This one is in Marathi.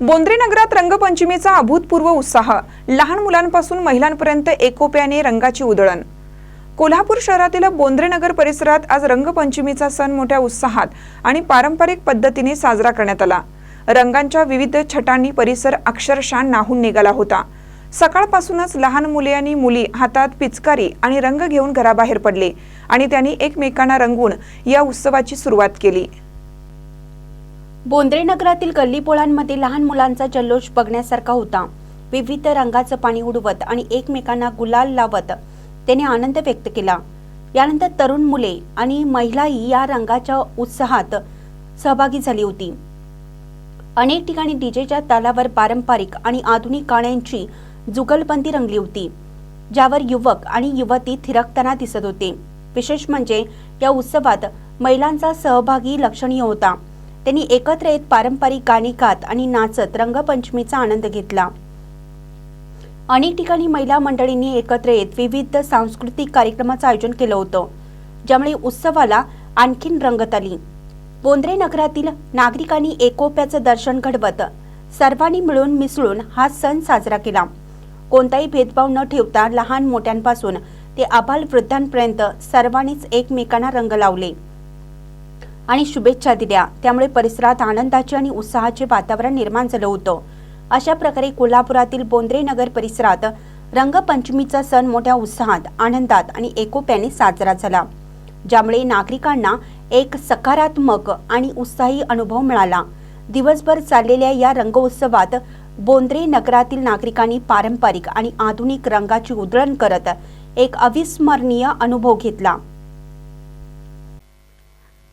बोंद्री नगरात रंगपंचमीचा अभूतपूर्व उत्साह. लहान मुलांपासून महिलांपर्यंत एकोप्याने रंगाची उधळण. कोल्हापूर शहरातील बोंद्रे नगर परिसरात आज रंगपंचमीचा सण मोठ्या उत्साहात आणि पारंपरिक पद्धतीने साजरा करण्यात आला. रंगांच्या विविध छटांनी परिसर अक्षरशः नाहून निघाला होता. सकाळपासूनच लहान मुले आणि मुली हातात पिचकारी आणि रंग घेऊन घराबाहेर पडले आणि त्यांनी एकमेकांना रंगवून या उत्सवाची सुरुवात केली. बोंद्रे नगरातील गल्लीपोळांमध्ये लहान मुलांचा जल्लोष बघण्यासारखा होता. विविध रंगाचं पाणी उडवत आणि एकमेकांना गुलाल लावत त्याने आनंद व्यक्त केला. यानंतर तरुण मुले आणि महिलाही या रंगाच्या उत्साहात सहभागी झाली होती. अनेक ठिकाणी डीजेच्या तालावर पारंपरिक आणि आधुनिक गाण्यांची जुगलबंदी रंगली होती ज्यावर युवक आणि युवती थिरकताना दिसत होते. विशेष म्हणजे या उत्सवात महिलांचा सहभागी लक्षणीय होता. त्यांनी एकत्र येत पारंपरिक गाणी गात आणि नाचत रंगपंचमीचा आनंद घेतला. अनेक ठिकाणी महिला मंडळींनी एकत्र येत विविध सांस्कृतिक कार्यक्रमाचं आयोजन केलं होतं. ज्यामुळे उत्सवाला आणखीन रंगत आली. बोंद्रे नगरातील नागरिकांनी एकोप्याचं दर्शन घडवत सर्वांनी मिळून मिसळून हा सण साजरा केला. कोणताही भेदभाव न ठेवता लहान मोठ्यांपासून ते आबाल वृद्धांपर्यंत सर्वांनीच एकमेकांना रंग लावले. आणि शुभेच्छा दिल्या. त्यामुळे परिसरात आनंदाचे आणि उत्साहाचे वातावरण निर्माण झालं होतं. अशा प्रकारे कोल्हापुरातील बोंद्रे नगर परिसरात रंगपंचमीचा सण मोठ्या उत्साहात आनंदात आणि एकोप्याने साजरा झाला. ज्यामुळे नागरिकांना एक सकारात्मक आणि उत्साही अनुभव मिळाला. दिवसभर चाललेल्या या रंगोत्सवात बोंद्रे नगरातील नागरिकांनी पारंपरिक आणि आधुनिक रंगाची उधळण करत एक अविस्मरणीय अनुभव घेतला.